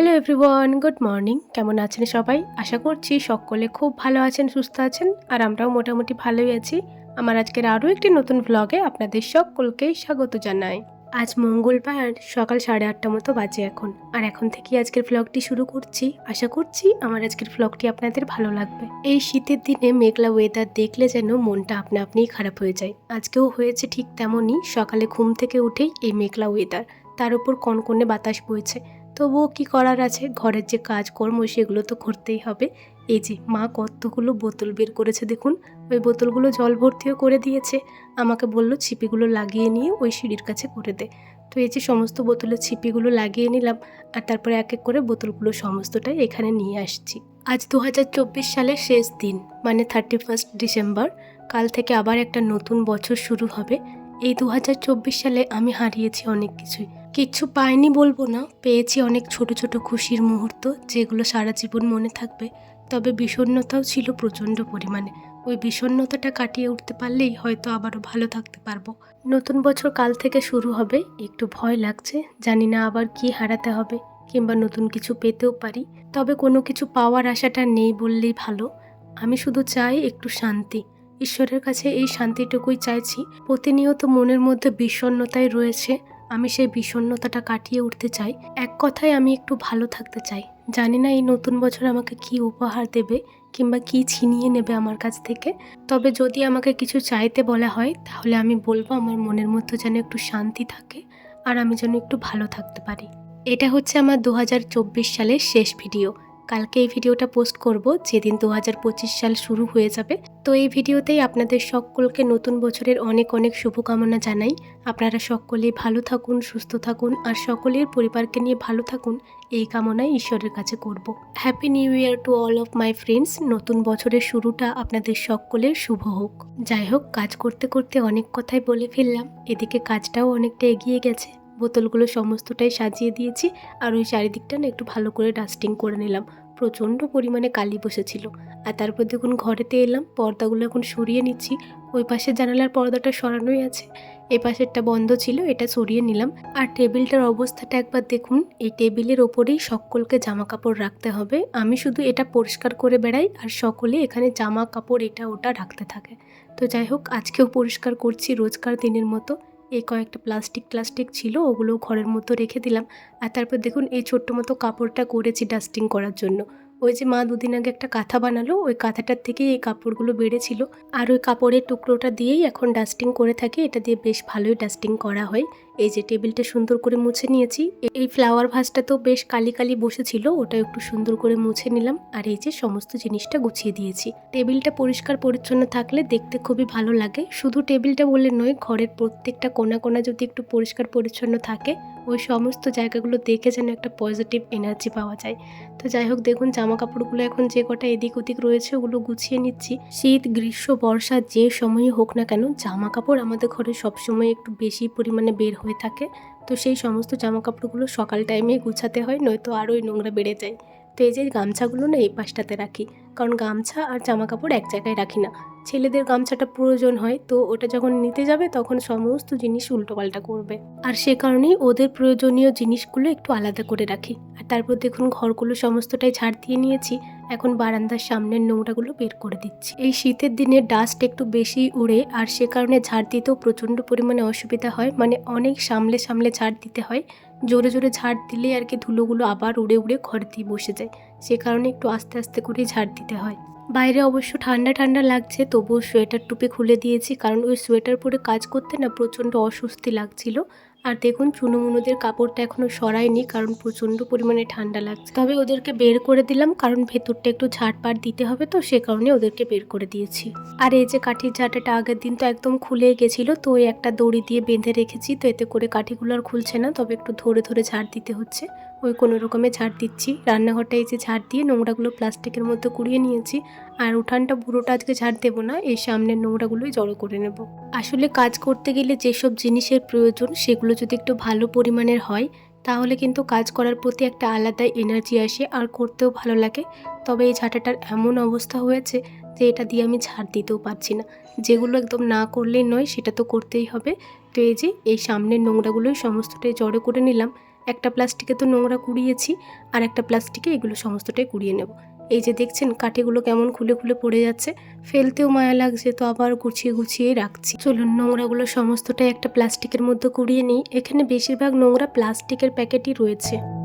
Hello everyone good morning কেমন আছেন সবাই? আশা করছি সকলে খুব ভালো আছেন, সুস্থ আছেন, আর আমরাও মোটামুটি ভালোই আছি। আমার আজকের আরও একটি নতুন ভ্লগে আপনাদের সকলকেই স্বাগত জানাই। আজ মঙ্গলবার, সকাল সাড়ে আটটা মতো বাজে এখন। আর এখন থেকে আজকের ভ্লগটি শুরু করছি। আশা করছি আমার আজকের ভ্লগটি আপনাদের ভালো লাগবে। এই শীতের দিনে মেঘলা ওয়েদার দেখলে যেন মনটা আপনা আপনিই খারাপ হয়ে যায়। আজকেও হয়েছে ঠিক তেমনই, সকালে ঘুম থেকে উঠেই এই মেঘলা ওয়েদার তার উপর কনকনে বাতাস বইছে। তবুও কি করার আছে? ঘরের যে কাজকর্ম, সেগুলো তো করতেই হবে। এই যে, মা কতগুলো বোতল বের করেছে দেখুন। ওই বোতলগুলো জল ভর্তিও করে দিয়েছে। আমাকে বলল, ছিপিগুলো লাগিয়ে নিয়ে ওই সিঁড়ির কাছে করে দে। তো এই যে, সমস্ত বোতলের ছিপিগুলো লাগিয়ে নিলাম। আর তারপরে এক এক করে বোতলগুলো সমস্তটাই এখানে নিয়ে আসছি। আজ দু হাজার চব্বিশ সালের শেষ দিন মানে থার্টি ফার্স্ট ডিসেম্বর। কাল থেকে আবার একটা নতুন বছর শুরু হবে। এই দু হাজার চব্বিশ সালে আমি হারিয়েছি অনেক কিছুই। কিচ্ছু পাইনি বলব না। পেয়েছি অনেক ছোট ছোট খুশির মুহূর্ত, যেগুলো সারা জীবন মনে থাকবে। তবে বিষণ্ণতাও ছিল প্রচণ্ড পরিমাণে। ওই বিষণ্ণতাটা কাটিয়ে উঠতে পারলেই হয়তো আবারও ভালো থাকতে পারব। নতুন বছর কাল থেকে শুরু হবে, একটু ভয় লাগছে, জানি না আবার কি হারাতে হবে, কিংবা নতুন কিছু পেতেও পারি। তবে কোনো কিছু পাওয়ার আশাটা নেই বললেই ভালো। আমি শুধু চাই একটু শান্তি। ঈশ্বরের কাছে এই শান্তিটুকুই চাইছি। প্রতিনিয়ত মনের মধ্যে বিষণ্ণতাই রয়েছে। আমি সেই বিষণ্ণতাটা কাটিয়ে উঠতে চাই। এক কথায় আমি একটু ভালো থাকতে চাই। জানি না এই নতুন বছর আমাকে কি উপহার দেবে কিংবা কি ছিনিয়ে নেবে আমার কাছ থেকে। তবে যদি আমাকে কিছু চাইতে বলা হয়, তাহলে আমি বলব আমার মনের মধ্যে যেন একটু শান্তি থাকে আর আমি যেন একটু ভালো থাকতে পারি। এটা হচ্ছে আমার দু হাজার চব্বিশ সালের শেষ ভিডিও। কালকে এই ভিডিওটা পোস্ট করব, যেদিন দু হাজার পঁচিশ সাল শুরু হয়ে যাবে। তো এই ভিডিওতেই আপনাদের সকলকে নতুন বছরের অনেক অনেক শুভকামনা জানাই। আপনারা সকলেই ভালো থাকুন, সুস্থ থাকুন, আর সকলের পরিবারকে নিয়ে ভালো থাকুন। এই কামনাই ঈশ্বরের কাছে করব। Happy new year to all of my friends নতুন বছরের শুরুটা আপনাদের সকলের শুভ হোক। যাই হোক, কাজ করতে করতে অনেক কথাই বলে ফেললাম। এদিকে কাজটাও অনেকটা এগিয়ে গেছে। বোতলগুলো সমস্তটাই সাজিয়ে দিয়েছি, আর ওই চারিদিকটা না একটু ভালো করে ডাস্টিং করে নিলাম। প্রচণ্ড পরিমাণে কালি বসেছিল। আর তারপর দেখুন ঘরেতে এলাম, পর্দাগুলো এখন সরিয়ে নিচ্ছি। ওই পাশে জানালার পর্দাটা সরানোই আছে। এ পাশেরটা বন্ধ ছিল, এটা সরিয়ে নিলাম। আর টেবিলটার অবস্থাটা একবার দেখুন, এই টেবিলের ওপরেই সকলকে জামা কাপড় রাখতে হবে। আমি শুধু এটা পরিষ্কার করে বেড়াই আর সকলে এখানে জামা কাপড় এটা ওটা রাখতে থাকে। তো যাই হোক, আজকেও পরিষ্কার করছি রোজকার দিনের মতো। এই কয়েকটা প্লাস্টিক প্লাস্টিক ছিল, ওগুলো ঘরের মতো রেখে দিলাম। আর তারপর দেখুন এই ছোট্ট মতো কাপড়টা করেছি ডাস্টিং করার জন্য। ওই যে মা দুদিন আগে একটা কাঁথা বানালো, ওই কাঁথাটার থেকেই এই কাপড়গুলো বেড়েছিল। আর ওই কাপড়ের টুকরোটা দিয়েই এখন ডাস্টিং করে থাকি, এটা দিয়ে বেশ ভালোই ডাস্টিং করা হয়। এই যে টেবিলটা সুন্দর করে মুছে নিয়েছি, এই ফ্লাওয়ার ভাসটা তো বেশ কালি কালি বসেছিল, ওটা একটু সুন্দর করে মুছে নিলাম, আর এই যে সমস্ত জিনিসটা গুছিয়ে দিয়েছি। টেবিলটা পরিষ্কার পরিচ্ছন্ন থাকলে দেখতে খুবই ভালো লাগে, শুধু টেবিলটা বলে নয়, ঘরের প্রত্যেকটা কোনা কোনা যদি একটু পরিষ্কার পরিচ্ছন্ন থাকে, ওই সমস্ত জায়গাগুলো দেখে যেন একটা পজিটিভ এনার্জি পাওয়া যায়। তো যাই হোক, দেখুন জামা কাপড়গুলো এখন যে কটা এদিক ওদিক রয়েছে, ওগুলো গুছিয়ে নিচ্ছি। শীত, গ্রীষ্ম, বর্ষা, যে সময়ই হোক না কেন জামা কাপড় আমাদের ঘরে সবসময় একটু বেশি পরিমাণে বের হয়ে থাকে। তো সেই সমস্ত জামা কাপড়গুলো সকাল টাইমে গুছাতে হয়, নয়তো আরোই নোংরা বেড়ে যায়। তো এই যে গামছাগুলো না এই পাশটাতে রাখি। কারণ গামছা আর জামা কাপড় এক জায়গায় রাখি না। ছেলেদের গামছাটা প্রয়োজন হয়, তো ওটা যখন নিতে যাবে তখন সমস্ত জিনিস উল্টোপাল্টা করবে। আর সে কারণেই ওদের প্রয়োজনীয় জিনিসগুলো একটু আলাদা করে রাখি। আর তারপর দেখুন ঘরগুলো সমস্তটাই ঝাড় দিয়ে নিয়েছি, এখন বারান্দার সামনের নোংরাগুলো বের করে দিচ্ছি। এই শীতের দিনে ডাস্ট একটু বেশি উড়ে, আর সে কারণে ঝাড় দিতেও প্রচণ্ড পরিমাণে অসুবিধা হয় মানে অনেক সামলে সামলে ঝাড় দিতে হয়। জোরে জোরে ঝাড় দিলে আর কি ধুলোগুলো আবার উড়ে উড়ে ঘর দিয়ে বসে যায়, সে কারণে একটু আস্তে আস্তে করে ঝাড় দিতে হয়। বাইরে অবশ্য ঠান্ডা ঠান্ডা লাগছে, তবুও সোয়েটার টুপি খুলে দিয়েছি, কারণ ওই সোয়েটার পরে কাজ করতে না প্রচণ্ড অস্বস্তি লাগছিল। আর দেখুন, চুনোমুনোদের কাপড়টা এখনও সরায়নি, কারণ প্রচণ্ড পরিমাণে ঠান্ডা লাগছে। তবে ওদেরকে বের করে দিলাম, কারণ ভেতরটা একটু ঝাড়পাট দিতে হবে তো, সে কারণে ওদেরকে বের করে দিয়েছি। আর এই যে কাঠির ঝাঁটাটা আগের দিন তো একদম খুলে গেছিল, তো ওই একটা দড়ি দিয়ে বেঁধে রেখেছি, তো এতে করে কাঠিগুলো আর খুলছে না, তবে একটু ধরে ধরে ঝাড় দিতে হচ্ছে। ওই কোনো রকমে ঝাড় দিচ্ছি। রান্নাঘরটা এই যে ঝাড় দিয়ে নোংরাগুলো প্লাস্টিকের মধ্যে কুড়িয়ে নিয়েছি। আর উঠানটা পুরোটা আজকে ঝাড় দেবো না, এই সামনের নোংরাগুলোই জড়ো করে নেব। আসলে কাজ করতে গেলে যেসব জিনিসের প্রয়োজন, সেগুলো যদি একটু ভালো পরিমাণের হয়, তাহলে কিন্তু কাজ করার প্রতি একটা আলাদা এনার্জি আসে আর করতেও ভালো লাগে। তবে এই ঝাঁটাটার এমন অবস্থা হয়েছে যে এটা দিয়ে আমি ঝাড় দিতেও পারছি না। যেগুলো একদম না করলেই নয়, সেটা তো করতেই হবে। তো এই যে এই সামনের নোংরাগুলোই সমস্তটাই জড়ো করে নিলাম। একটা প্লাস্টিকে তো নোংরা কুড়িয়েছি আর একটা প্লাস্টিকে এগুলো সমস্তটাই কুড়িয়ে নেব। এই যে দেখছেন কাঠিগুলো কেমন খুলে খুলে পড়ে যাচ্ছে, ফেলতেও মায়া লাগছে, তো আবার গুছিয়ে গুছিয়ে রাখছি। চলুন নোংরাগুলো সমস্তটাই একটা প্লাস্টিকের মধ্যে কুড়িয়ে নিই। এখানে বেশিরভাগ নোংরা প্লাস্টিকের প্যাকেটই রয়েছে।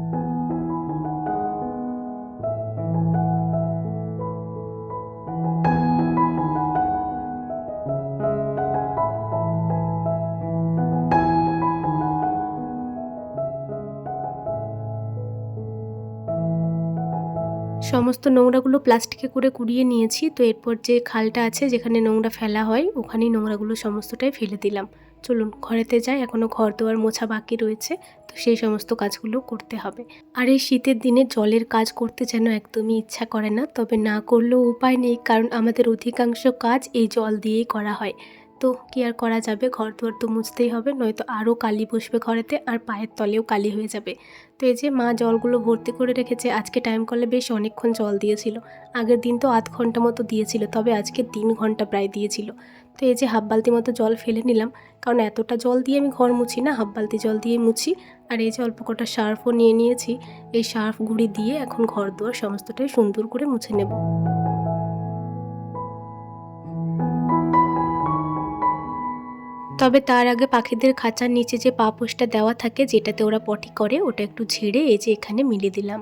সমস্ত নোংরাগুলো প্লাস্টিকে করে কুড়িয়ে নিয়েছি। তো এরপর যে খালটা আছে যেখানে নোংরা ফেলা হয়, ওখানেই নোংরাগুলো সমস্তটাই ফেলে দিলাম। চলুন ঘরেতে যাই এখনও ঘর দোয়ার মোছা বাকি রয়েছে, তো সেই সমস্ত কাজগুলো করতে হবে। আর এই শীতের দিনে জলের কাজ করতে যেন একদমই ইচ্ছা করে না, তবে না করলেও উপায় নেই, কারণ আমাদের অধিকাংশ কাজ এই জল দিয়েই করা হয়। তো কি আর করা যাবে? ঘর দুয়ার তো মুছতেই হবে, নয়তো আরও কালি বসবে ঘরেতে আর পায়ের তলেও কালি হয়ে যাবে। তো এই যে মা জলগুলো ভর্তি করে রেখেছে, আজকে টাইম কলে বেশ অনেকক্ষণ জল দিয়েছিল। আগের দিন তো আধ ঘণ্টা মতো দিয়েছিল, তবে আজকে তিন ঘণ্টা প্রায় দিয়েছিল। তো এই যে হাফ বালতি মতো জল ফেলে নিলাম, কারণ এতটা জল দিয়ে আমি ঘর মুছি না হাফ বালতি জল দিয়ে মুছি। আর এই যে অল্প কটা সার্ফও নিয়ে নিয়েছি, এই সার্ফ গুঁড়ি দিয়ে এখন ঘর দুয়ার সমস্তটাই সুন্দর করে মুছে নেব। তবে তার আগে পাখিদের খাঁচার নিচে যে পাপোশটা দেওয়া থাকে, যেটাতে ওরা পটি করে, ওটা একটু ঝেড়ে এই যে এখানে মিলিয়ে দিলাম।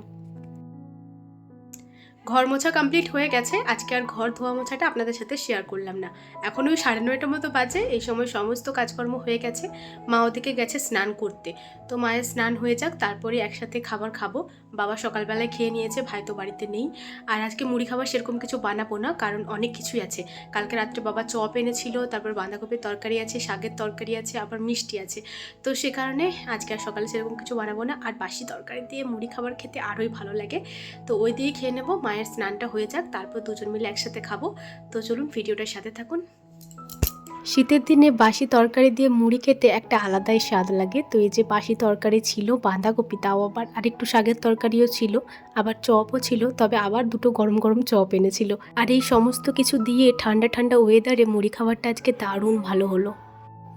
ঘর মোছা কমপ্লিট হয়ে গেছে। আজকে আর ঘর ধোয়া মোছাটা আপনাদের সাথে শেয়ার করলাম না। এখন ওই সাড়ে নয়টার মতো বাজে, এই সময় সমস্ত কাজকর্ম হয়ে গেছে। মা ওদিকে গেছে স্নান করতে। তো মায়ের স্নান হয়ে যাক, তারপরে একসাথে খাবার খাব। বাবা সকালবেলায় খেয়ে নিয়েছে, ভাই তো বাড়িতে নেই। আর আজকে মুড়ি খাবার সেরকম কিছু বানাবো না, কারণ অনেক কিছুই আছে। কালকে রাত্রে বাবা চপ এনেছিল, তারপর বাঁধাকপির তরকারি আছে, শাকের তরকারি আছে, আবার মিষ্টি আছে। তো সে কারণে আজকে আর সকালে সেরকম কিছু বানাবো না। আর বাসি তরকারি দিয়ে মুড়ি খাবার খেতে আরোই ভালো লাগে। তো ওই দিয়ে খেয়ে নেব। মায়ের স্নানটা হয়ে যাক, তারপর দুজন মিলে একসাথে খাব। তো চলুন ভিডিওটার সাথে থাকুন। শীতের দিনে বাসি তরকারি দিয়ে মুড়ি খেতে একটা আলাদাই স্বাদ লাগে। তো এই যে বাসি তরকারি ছিল, বাঁধাকপি তাও আবার আরেকটু শাকের তরকারিও ছিল, আবার চপও ছিল, তবে আবার দুটো গরম গরম চপ এনেছিল। আর এই সমস্ত কিছু দিয়ে ঠান্ডা ঠান্ডা ওয়েদারে মুড়ি খাবারটা আজকে দারুণ ভালো হলো।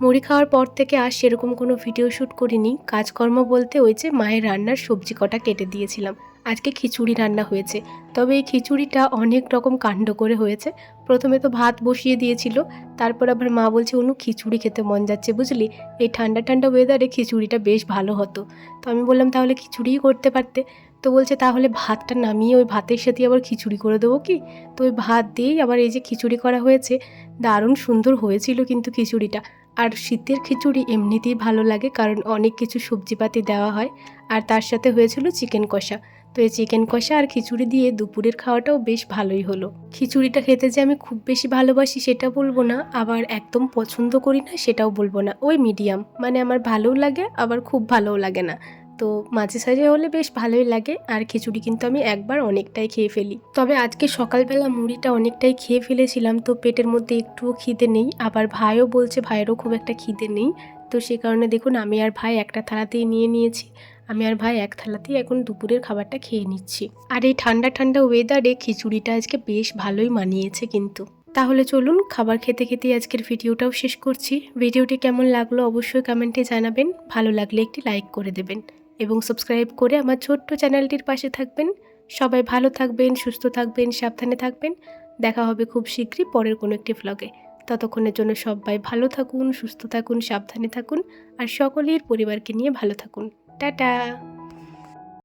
মুড়ি খাওয়ার পর থেকে আর সেরকম কোনো ভিডিও শ্যুট করিনি। কাজকর্ম বলতে ওই যে মায়ের রান্নার সবজি কটা কেটে দিয়েছিলাম। আজকে খিচুড়ি রান্না হয়েছে। তবে এই খিচুড়িটা অনেক রকম কাণ্ড করে হয়েছে। প্রথমে তো ভাত বসিয়ে দিয়েছিল, তারপর আবার মা বলছে অনু খিচুড়ি খেতে মন যাচ্ছে, বুঝলি? এই ঠান্ডা ঠান্ডা ওয়েদারে খিচুড়িটা বেশ ভালো হতো। তো আমি বললাম, তাহলে খিচুড়িই করতে পারতে। তো বলছে, তাহলে ভাতটা নামিয়ে ওই ভাতের সাথে আবার খিচুড়ি করে দেবো কি? তো ওই ভাত দিয়েই আবার এই যে খিচুড়ি করা হয়েছে, দারুণ সুন্দর হয়েছিল কিন্তু খিচুড়িটা। আর শীতের খিচুড়ি এমনিতেই ভালো লাগে, কারণ অনেক কিছু সবজিপাতি দেওয়া হয়। আর তার সাথে হয়েছিল চিকেন কষা। তো এই চিকেন কষা আর খিচুড়ি দিয়ে দুপুরের খাওয়াটাও বেশ ভালোই হলো। খিচুড়িটা খেতে যে আমি খুব বেশি ভালোবাসি সেটা বলব না, আবার একদম পছন্দ করি না সেটাও বলব না। ওই মিডিয়াম মানে আমার ভালোও লাগে, আবার খুব ভালোও লাগে না। তো মাঝে সাঝে হলে বেশ ভালোই লাগে, আর খিচুড়ি কিন্তু আমি একবার অনেকটাই খেয়ে ফেলি। তবে আজকে সকালবেলা মুড়িটা অনেকটাই খেয়ে ফেলেছিলাম, তো পেটের মধ্যে একটুও খিদে নেই। আবার ভাইও বলছে, ভাইয়েরও খুব একটা খিদে নেই। তো সে কারণে দেখুন, আমি আর ভাই একটা থালাতেই নিয়ে নিয়েছি। আমি আর ভাই এক থালাতেই এখন দুপুরের খাবারটা খেয়ে নিচ্ছি। আর এই ঠান্ডা ঠান্ডা ওয়েদারে খিচুড়িটা আজকে বেশ ভালোই মানিয়েছে কিন্তু। তাহলে চলুন খাবার খেতে খেতে আজকের ভিডিওটাও শেষ করছি। ভিডিওটি কেমন লাগল অবশ্যই কমেন্টে জানাবেন। ভালো লাগলে একটি লাইক করে দেবেন এবং সাবস্ক্রাইব করে আমার ছোট্ট চ্যানেলটির পাশে থাকবেন। সবাই ভালো থাকবেন, সুস্থ থাকবেন, সাবধানে থাকবেন। দেখা হবে খুব শীঘ্রই পরের কোনো একটি ভ্লগে ততক্ষণের জন্য সবাই ভালো থাকুন, সুস্থ থাকুন, সাবধানে থাকুন। আর সকলের পরিবারকে নিয়ে ভালো থাকুন। টাটা